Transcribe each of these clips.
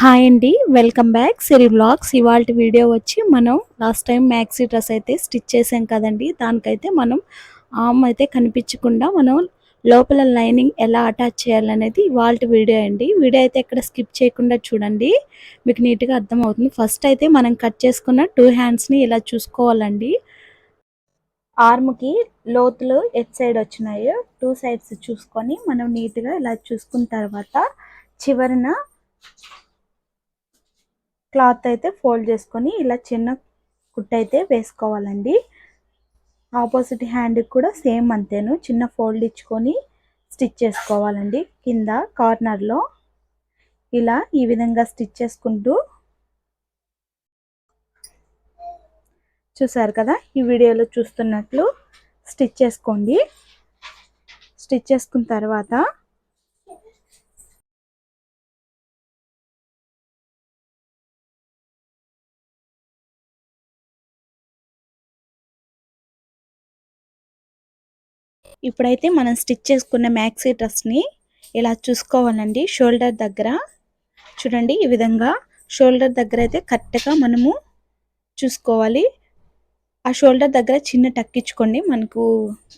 Hi అండి welcome back. Siri blogs ఇవాళ video వచ్చి మనం లాస్ట్ టైం మ్యాక్సీ డ్రెస్ అయితే స్టిచ్ చేసాం కదండి. దానికైతే మనం ఆమ్ అయితే కనిపించకుండా మనం లోపల లైనింగ్ ఎలా అటాచ్ చేయాలనేది ఇవాళ వీడియో అండి. వీడియో అయితే ఎక్కడ స్కిప్ చేయకుండా చూడండి. మీకు నీట్గా అర్థమవుతుంది. ఫస్ట్ అయితే మనం కట్ చేసుకున్న టూ హ్యాండ్స్ని ఇలా చూసుకోవాలండి. ఆర్మ్కి లోతులు ఎట్ సైడ్ వచ్చినాయి టూ సైడ్స్ చూసుకొని మనం నీట్గా ఇలా చూసుకున్న తర్వాత చివరిన క్లాత్ అయితే ఫోల్డ్ చేసుకొని ఇలా చిన్న కుట్ట అయితే వేసుకోవాలండి. ఆపోజిట్ హ్యాండ్కి కూడా సేమ్ అంతేను. చిన్న ఫోల్డ్ ఇచ్చుకొని స్టిచ్ చేసుకోవాలండి. కింద కార్నర్లో ఇలా ఈ విధంగా స్టిచ్ చేసుకుంటూ చూసారు కదా? ఈ వీడియోలో చూస్తున్నట్లు స్టిచ్ చేసుకోండి. స్టిచ్ చేసుకున్న తర్వాత ఇప్పుడైతే మనం స్టిచ్ చేసుకున్న మ్యాక్సీ డ్రెస్ని ఇలా చూసుకోవాలండి. షోల్డర్ దగ్గర. చూడండి ఈ విధంగా షోల్డర్ దగ్గర అయితే కరెక్ట్గా మనము చూసుకోవాలి. ఆ షోల్డర్ దగ్గర చిన్న టక్కించుకోండి మనకు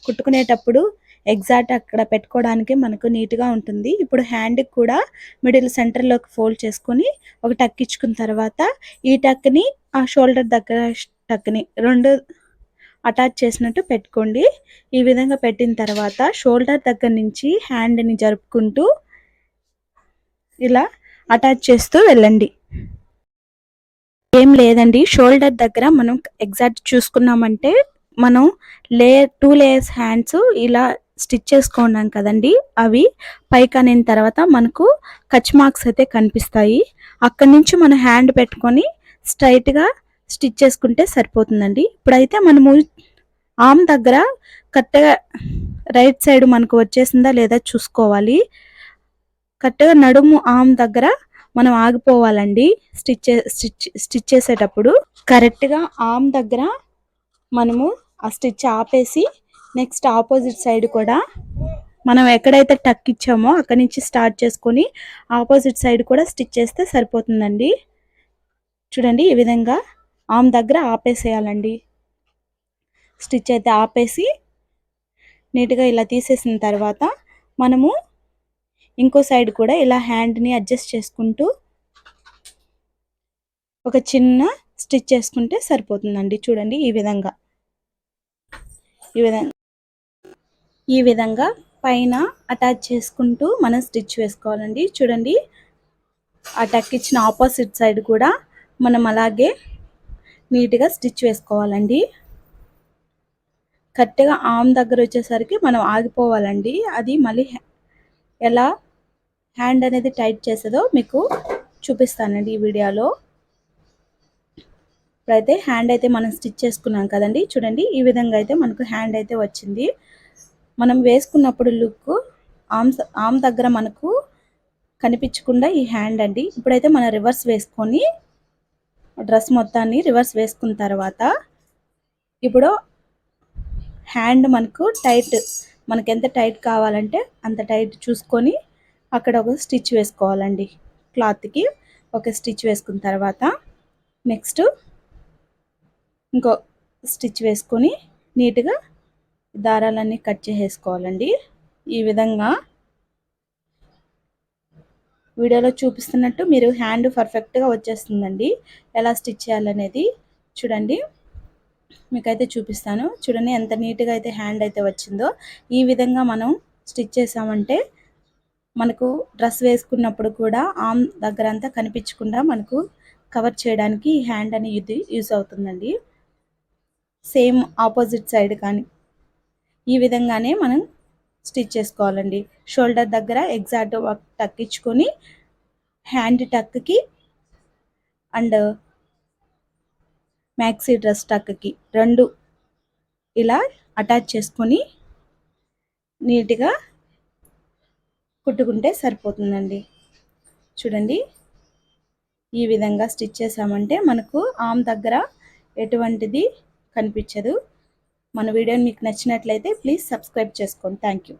కుట్టుకునేటప్పుడు ఎగ్జాక్ట్ అక్కడ పెట్టుకోవడానికి మనకు నీట్గా ఉంటుంది. ఇప్పుడు హ్యాండ్కి కూడా మిడిల్ సెంటర్లోకి ఫోల్డ్ చేసుకొని ఒక టక్కించుకున్న తర్వాత ఈ టక్ని ఆ షోల్డర్ దగ్గర టక్ని రెండు అటాచ్ చేసినట్టు పెట్టుకోండి. ఈ విధంగా పెట్టిన తర్వాత షోల్డర్ దగ్గర నుంచి హ్యాండ్ని జరుపుకుంటూ ఇలా అటాచ్ చేస్తూ వెళ్ళండి. ఏం లేదండి. షోల్డర్ దగ్గర మనం ఎగ్జాక్ట్ చూసుకున్నామంటే మనం లేయర్ టూ లేయర్స్ హ్యాండ్స్ ఇలా స్టిచ్ చేసుకున్నాం కదండి. అవి పైకి అనిన తర్వాత మనకు కచ్ మార్క్స్ అయితే కనిపిస్తాయి. అక్కడి నుంచి మనం హ్యాండ్ పెట్టుకొని స్ట్రైట్గా స్టిచ్ చేసుకుంటే సరిపోతుందండి. ఇప్పుడైతే మనము ఆమ్ దగ్గర కరెక్ట్గా రైట్ సైడ్ మనకు వచ్చేసిందా లేదా చూసుకోవాలి. కరెక్ట్గా నడుము ఆమ్ దగ్గర మనం ఆగిపోవాలండి స్టిచ్ స్టిచ్ స్టిచ్ చేసేటప్పుడు. కరెక్ట్గా ఆమ్ దగ్గర మనము ఆ స్టిచ్ ఆపేసి నెక్స్ట్ ఆపోజిట్ సైడ్ కూడా మనం ఎక్కడైతే టక్ ఇచ్చామో అక్కడి నుంచి స్టార్ట్ చేసుకొని ఆపోజిట్ సైడ్ కూడా స్టిచ్ చేస్తే సరిపోతుందండి. చూడండి ఈ విధంగా ఆమ్ దగ్గర ఆపేసేయాలండి. స్టిచ్ అయితే ఆపేసి నీట్గా ఇలా తీసేసిన తర్వాత మనము ఇంకో సైడ్ కూడా ఇలా హ్యాండ్ని అడ్జస్ట్ చేసుకుంటూ ఒక చిన్న స్టిచ్ చేసుకుంటే సరిపోతుందండి. చూడండి ఈ విధంగా. ఈ విధంగా ఈ విధంగా పైన అటాచ్ చేసుకుంటూ మనం స్టిచ్ వేసుకోవాలండి. చూడండి అటాక్ ఇచ్చిన ఆపోజిట్ సైడ్ కూడా మనం అలాగే నీట్గా స్టిచ్ వేసుకోవాలండి. కరెక్ట్గా ఆమ్ దగ్గర వచ్చేసరికి మనం ఆగిపోవాలండి. అది మళ్ళీ ఎలా హ్యాండ్ అనేది టైట్ చేసేదో మీకు చూపిస్తానండి ఈ వీడియోలో. ఇప్పుడైతే హ్యాండ్ అయితే మనం స్టిచ్ చేసుకున్నాం కదండి. చూడండి ఈ విధంగా అయితే మనకు హ్యాండ్ అయితే వచ్చింది. మనం వేసుకున్నప్పుడు లుక్ ఆమ్స్ ఆమ్ దగ్గర మనకు కనిపించకుండా ఈ హ్యాండ్ అండి. ఇప్పుడైతే మనం రివర్స్ వేసుకొని డ్రెస్ మొత్తాన్ని రివర్స్ వేసుకున్న తర్వాత ఇప్పుడు హ్యాండ్ మనకు టైట్ మనకి ఎంత టైట్ కావాలంటే అంత టైట్ చూసుకొని అక్కడ ఒక స్టిచ్ వేసుకోవాలండి. క్లాత్కి ఒక స్టిచ్ వేసుకున్న తర్వాత నెక్స్ట్ ఇంకో స్టిచ్ వేసుకొని నీట్గా దారాలన్నీ కట్ చేసేసుకోవాలండి. ఈ విధంగా వీడియోలో చూపిస్తున్నట్టు మీరు హ్యాండ్ పర్ఫెక్ట్గా వచ్చేస్తుందండి. ఎలా స్టిచ్ చేయాలనేది చూడండి. మీకైతే చూపిస్తాను. చూడండి ఎంత నీట్గా అయితే హ్యాండ్ అయితే వచ్చిందో. ఈ విధంగా మనం స్టిచ్ చేసామంటే మనకు డ్రెస్ వేసుకున్నప్పుడు కూడా ఆమ్ దగ్గర అంతా కనిపించకుండా మనకు కవర్ చేయడానికి ఈ హ్యాండ్ అనేది యూజ్ అవుతుందండి. సేమ్ ఆపోజిట్ సైడ్ కానీ ఈ విధంగానే మనం స్టిచ్ చేసుకోవాలండి. షోల్డర్ దగ్గర ఎగ్జాక్ట్ టక్కించుకొని హ్యాండ్ టక్కి అండ్ మ్యాక్సీ డ్రెస్ టక్కి రెండు ఇలా అటాచ్ చేసుకొని నీట్గా కుట్టుకుంటే సరిపోతుందండి. చూడండి. ఈ విధంగా స్టిచ్ చేసామంటే మనకు ఆమ్ దగ్గర ఎటువంటిది కనిపించదు. మన వీడియోని మీకు నచ్చినట్లయితే ప్లీజ్ సబ్స్క్రైబ్ చేసుకోండి థ్యాంక్ యూ